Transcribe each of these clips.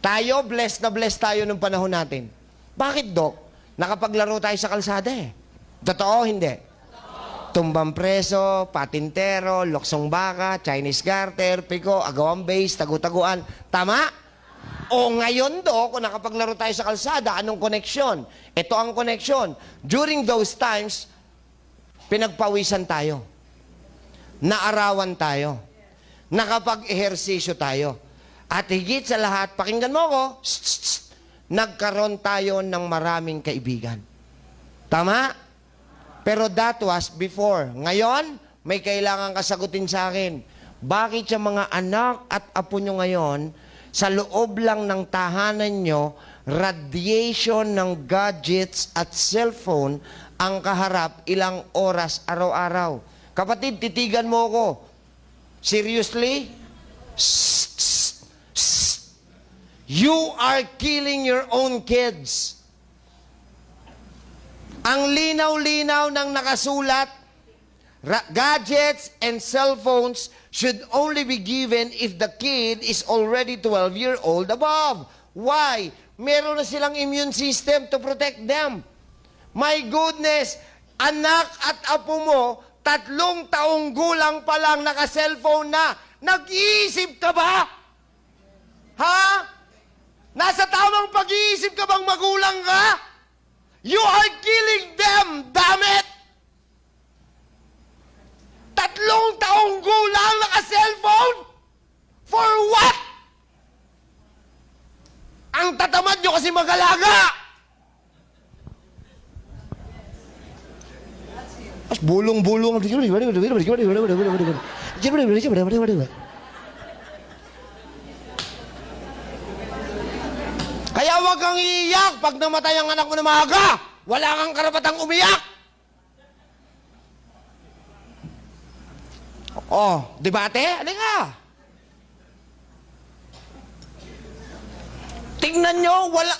Tayo, blessed na blessed tayo nung panahon natin. Bakit, Dok? Nakapaglaro tayo sa kalsada eh. Totoo, hindi? Tumbang preso, patintero, loksong baka, Chinese garter, piko, agawang base, tagu-taguan. Tama? O ngayon do, kung nakapaglaro tayo sa kalsada, anong koneksyon? Ito ang koneksyon. During those times, pinagpawisan tayo. Naarawan tayo. Nakapag-ehersisyo tayo. At higit sa lahat, pakinggan mo ko, nagkaroon tayo ng maraming kaibigan. Tama? Pero that was before. Ngayon, may kailangan kasagutin sa akin. Bakit yung mga anak at apo nyo ngayon, sa loob lang ng tahanan nyo, radiation ng gadgets at cellphone ang kaharap ilang oras araw-araw. Kapatid, titigan mo ko. Seriously? Shh, shh, shh. You are killing your own kids. Ang linaw-linaw ng nakasulat, gadgets and cell phones should only be given if the kid is already 12 year old above. Why? Meron na silang immune system to protect them. My goodness, anak at apo mo, tatlong taong gulang pa lang naka-cellphone na. Nag-iisip ka ba? Ha? Nasa tamang pag-iisip ka bang magulang ka? You are killing them, damn it! Tatlong taong gulang naka-cellphone? For what? Ang tatamad nyo kasi mag-alaga! As bulong-bulong. Kaya huwag kang iiyak pag namatay ang anak mo na maaga. Wala kang karapatang umiyak. Oh, debate? Halika. Tingnan nyo, wala...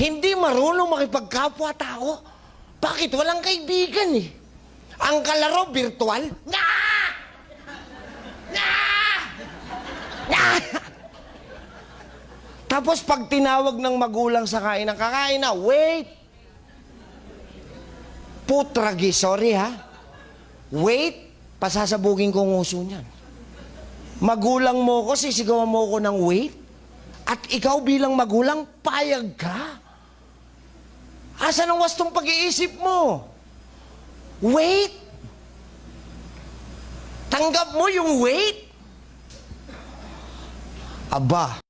Hindi marunong makipagkapwa-tao. Bakit? Walang kaibigan eh. Ang kalaro, virtual. Nga! Nga! Nga! Tapos pag tinawag ng magulang sa kain ng kakain na, wait! Putragi, sorry ha. Wait, pasasabugin ko ang uso niyan. Magulang mo ko, sisigawan mo ko ng wait. At ikaw bilang magulang, payag ka. Asa ang wastong pag-iisip mo? Wait! Tanggap mo yung wait? Aba,